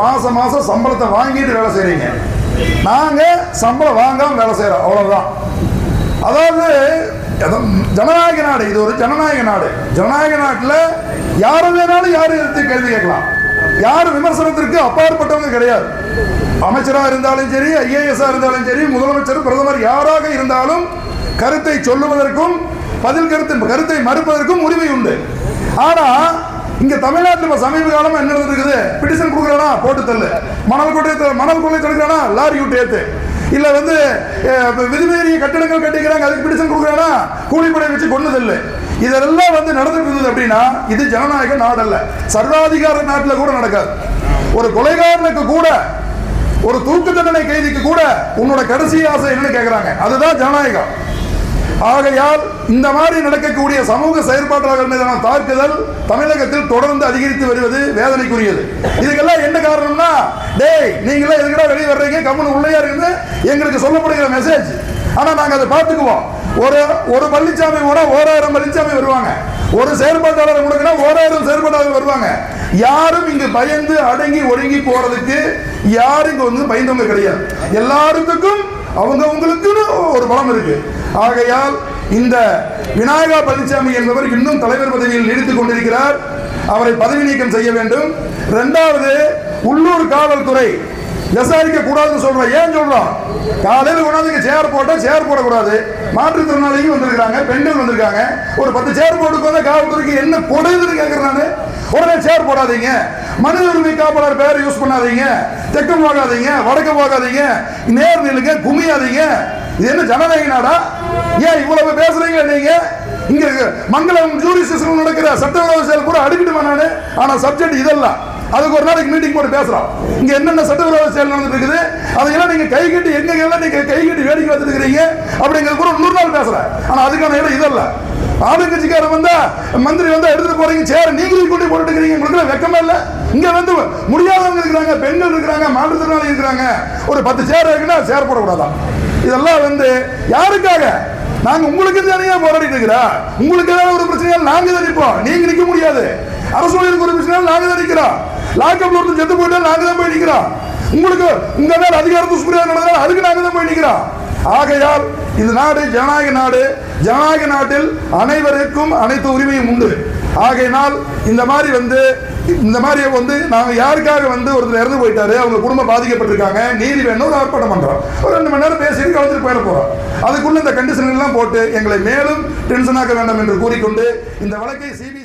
மாசம் மாசம் சம்பளத்தை வாங்கிட்டு வேலை செய்றீங்க. நாங்க சம்பளம் வாங்காம வேலை செய்யறோம் அவ்வளவுதான். அதாவது ஜனநாயக நாடு இது ஒரு ஜனநாயக நாடு. ஜனநாயக நாட்டில் யாரும் வேணாலும் யாரும் எடுத்து கேள்வி கேட்கலாம். யார் விமர்சனத்திற்கு அப்பாற்பட்டவங்க கிடையாது. அமைச்சராக இருந்தாலும் சரி ஐஏஎஸ் இருந்தாலும் சரி முதலமைச்சர் பிரதமர் யாராக இருந்தாலும் கருத்தை சொல்லுவதற்கும் பதில் கருத்து கருத்தை மறுப்பதற்கும் உரிமை உண்டு. ஆனா இங்க தமிழ்நாட்டில் சமீப காலமா என்ன நடந்திருக்குது? பிடிஷன் கொடுக்குறானா? போட்டு தள்ளு. மணல் கொட்டை மணல் கொள்ளை தடுக்கிறானா? லாரி விட்டு ஏத்து. இல்ல வந்து விதிமீறிய கட்டிடங்கள் கட்டிக்கிறாங்க அதுக்கு பிடிஷன் கொடுக்குறானா? கூலிப்படை வச்சு கொண்டு தள்ளு. இதெல்லாம் வந்து நடந்துட்டு இருந்தது அப்படின்னா இது ஜனநாயக நாடல்ல. சர்வாதிகார நாட்டில் கூட நடக்காது. ஒரு கொலைகாரனுக்கு கூட ஒரு தூக்கு தண்டனை கைதிக்கு கூட உன்னோட கடைசி ஆசை என்னன்னு கேட்குறாங்க அதுதான் ஜனநாயகம். ஆகையால் இந்த மாதிரி நடக்கக்கூடிய சமூக செயற்பாட்டாளர்கள் மீதான தாக்குதல் தமிழகத்தில் தொடர்ந்து அதிகரித்து வருவது வேதனைக்குரியது. இதுக்கெல்லாம் என்ன காரணம்னா டேய் நீங்களே எதுக்கடா வெளியே வர்றீங்க? கம்முனு உள்ளேயா இருக்குது எங்களுக்கு சொல்லப்படுகிற மெசேஜ் ஆனா நாங்க அதை பார்த்துக்குவோம். ஒரு ஒரு பழனிசாமி கூட ஓராயிரம் பழனிசாமி வருவாங்க. ஒரு செயற்பாட்டாளர் முடுக்கினா ஓராயிரம் செயற்பாட்டாளர் வருவாங்க. யாரும் இங்கு பயந்து அடங்கி ஒடுங்கி போறதுக்கு யாரும் இங்க வந்து பயந்தவங்க கிடையாது. எல்லாருக்கும் அவங்க ஒரு பலம் இருக்கு. ஆகையால் இந்த விநாயகா பழனிசாமி என்பவர் இன்னும் தலைவர் பதவியில் நீடித்துக் கொண்டிருக்கிறார். அவரை பதவி நீக்கம் செய்ய வேண்டும். இரண்டாவது உள்ளூர் காவல்துறை. விசாரிக்க கூடாதுன்னு சொல்றோம் ஏன் சொல்றோம் காலையில் கொண்டாந்து சேர் போட்டா சேர் போடக்கூடாது. மாற்றுத்திறனாளிகள் வந்திருக்காங்க பெண்கள் வந்திருக்காங்க. ஒரு பத்து சேர் போட்டுக்கு வந்து காவல்துறைக்கு என்ன கொடையுதுன்னு கேட்கறேன் நான். உடனே சேர் போடாதீங்க. மனித உரிமை காப்பாளர் பேர் பண்ணாதீங்க தெற்கம் போகாதீங்க வடக்கு போகாதீங்க நேர் நில்லுங்க குமியாதீங்க. இது என்ன ஜனநாயக நாடா ஏன் இவ்வளவு பேசுறீங்க நீங்க? இங்க மங்களம் ஜூரி ஸ்டேஷன் நடக்கிற சட்டவிரோத செயல் கூட அடுக்கிட்டு நானு? ஆனா சப்ஜெக்ட் இதெல்லாம் அதுக்கு ஒரு நாளைக்கு மீட்டிங் போட்டு பேசுறோம். இங்க என்னென்ன சட்டவிரோத செயல் நடந்துட்டு இருக்குது? அதையெல்லாம் நீங்க கை கட்டி எங்க எல்லாம் நீங்க கை கட்டி வேடிக்கை பார்த்துட்டு இருக்கிறீங்க? அப்படிங்கிறது கூட நூறு நாள் பேசுறேன். ஆனா அதுக்கான இடம் இதல்ல. ஆளுங்கட்சிக்காரன் வந்தா மந்திரி வந்தா எடுத்துட்டு போறீங்க சேர நீங்களும் கூட்டி போட்டுட்டு இங்க வந்து முடியாதவங்க இருக்கிறாங்க பெண்கள் இருக்கிறாங்க மாற்றுத்திறனாளி இருக்கிறாங்க. ஒரு பத்து சேர் இருக்குன்னா சேர் போடக்கூடாதான் இதெல்லாம் வந்து யாருக்காக? நாங்க உங்களுக்கு தானே போராடிட்டு இருக்கிறா? உங்களுக்கு ஏதாவது ஒரு பிரச்சனையால் நாங்க தான் நிற்போம். நீங்க நிக்க முடியாது. அரசு ஊழியருக்கு ஒரு பிரச்சனையால் நாங்க தான் நிக்கிறோம். லாக்அப்ல ஒருத்தர் செத்து போயிட்டா நாங்க தான் போய் நிக்கிறோம். உங்களுக்கு உங்க மேல அதிகார துஷ்பிரயோகம் நடந்தால் அதுக்கு நாங்க தான் போய் நிக்கிறோம். ஆகையால் இது நாடு ஜனநாயக நாடு. ஜனநாயக நாட்டில் அனைவருக்கும் அனைத்து உரிமையும் உண்டு. ஆகையினால் இந்த மாதிரி வந்து இந்த மாதிரி வந்து நாங்கள் யாருக்காக வந்து ஒருத்தர் இறந்து போயிட்டாரு அவங்க குடும்பம் பாதிக்கப்பட்டிருக்காங்க நீதி வேணும் ஒரு ஆர்ப்பாட்டம் பண்ணுறோம் ஒரு ரெண்டு மணி நேரம் பேசிட்டு கலந்துட்டு போயிட போகிறோம் அதுக்குள்ள இந்த கண்டிஷன் எல்லாம் போட்டு எங்களை மேலும் டென்ஷனாக்க வேண்டாம் என்று கூறிக்கொண்டு இந்த வழக்கை சிபிஐ